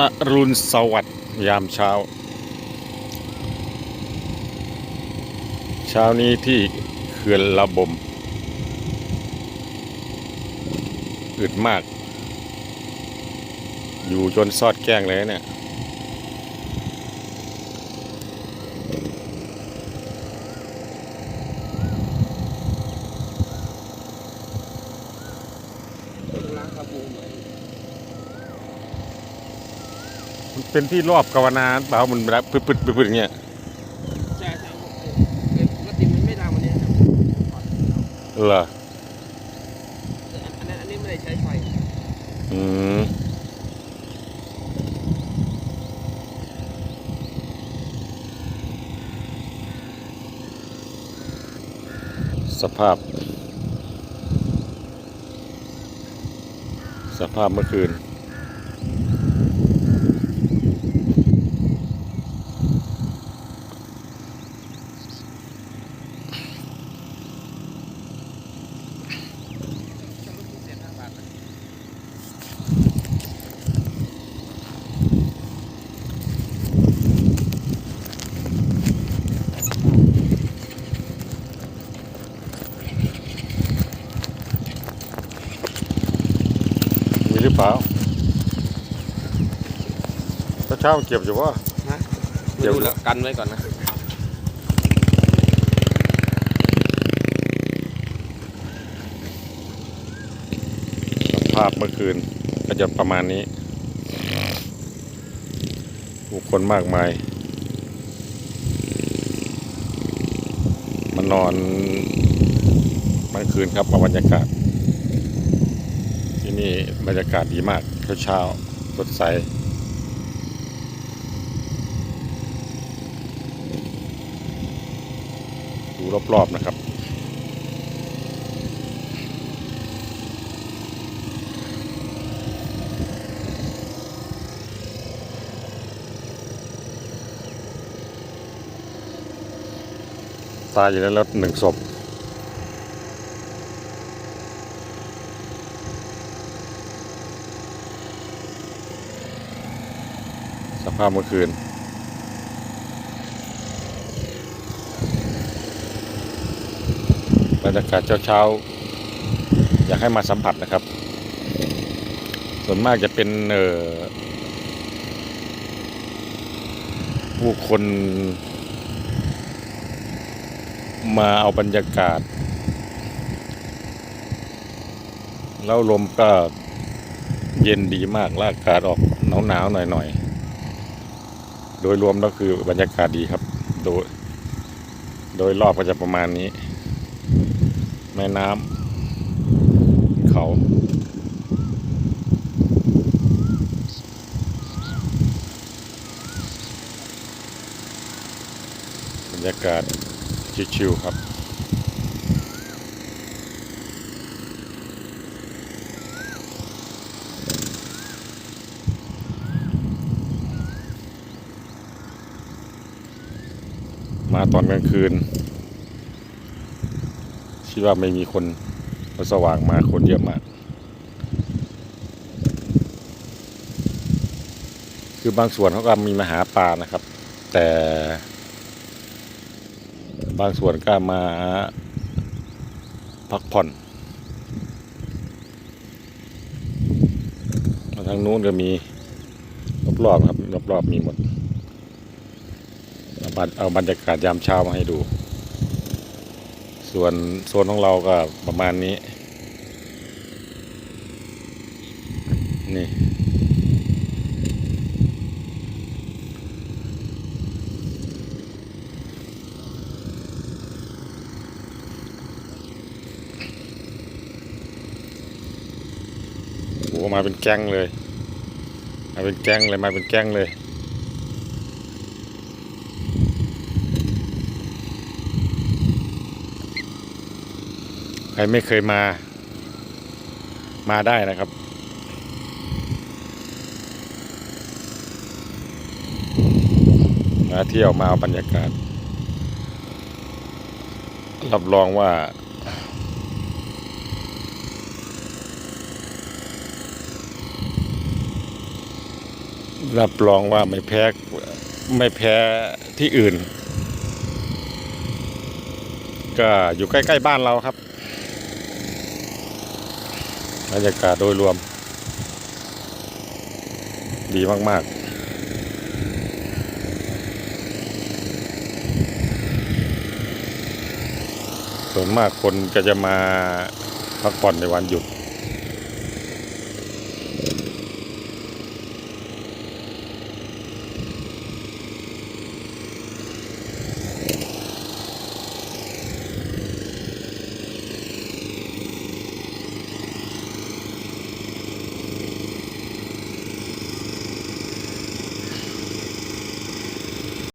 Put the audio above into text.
อรุณสวัสดิ์ยามเช้า เช้านี้ที่เขื่อนระบมอึดมาก อยู่จนซอดแก้งเลยเนี่ย ล้างกระบูไหม มัน เป็นที่รอบกาวนาเปล่ามันแบบพึดพึดพึดพึดอย่างเงี้ยใช่ใช่ปกติมันไม่ดังวันนี้ครับเหรออันนั้นอันนี้ไม่ได้ใช้ไฟอืมสภาพ สภาพเมื่อคืน เสียห้าบาทนะ มี หรือเปล่าเช้าๆเก็บอยู่ว่าไม่รู้แล้วกันไว้ก่อนนะสภาพเมื่อคืนก็จะประมาณนี้ผู้คนมากมายมานอนเมื่อคืนครับมาบรรยากาศที่ นี่บรรยากาศดีมากเช้าๆสดใสดูรอบ ๆ นะครับ ตายอยู่ในรถหนึ่งศพ สภาพเมื่อคืน บรรยากาศเช้าๆ อยากให้มาสัมผัสนะครับ ส่วนมากจะเป็นเอ่อผู้คนมาเอาบรรยากาศ แล้วลมก็เย็นดีมากลากาศออกหนาวๆหน่อยๆ ดยรวมแล้วคือบรรยากาศดีครับ โดย โดยรอบก็จะประมาณนี้ แม่น้ำเขาบรรยากาศชิวๆครับ มาตอนกลางคืนคิดว่าไม่มีคนเพราสว่างมาคนเยอะมาก คือบางส่วนเขาก็มีมาหาปลานะครับ แต่บางส่วนก็มาพักผ่อนทางนู้นก็มีรอบๆครับรอบๆมีหมด เอาบันเอาบรรยากาศยามเช้ามาให้ดู ส่วนโซนของเราก็ประมาณนี้ นี่โอ้มาเป็นแก๊งเลย มาเป็นแก๊งเลยมาเป็นแก๊งเลย ใครไม่เคยมา มาได้นะครับ มาเที่ยวมาเอาบรรยากาศ รับรองว่า รับรองว่าไม่แพ้ไม่แพ้ที่อื่น ก็อยู่ใกล้ ๆ บ้านเราครับ บรรยากาศโดยรวม ดีมากๆส่วนมากคนก็จะมาพักผ่อนในวันหยุด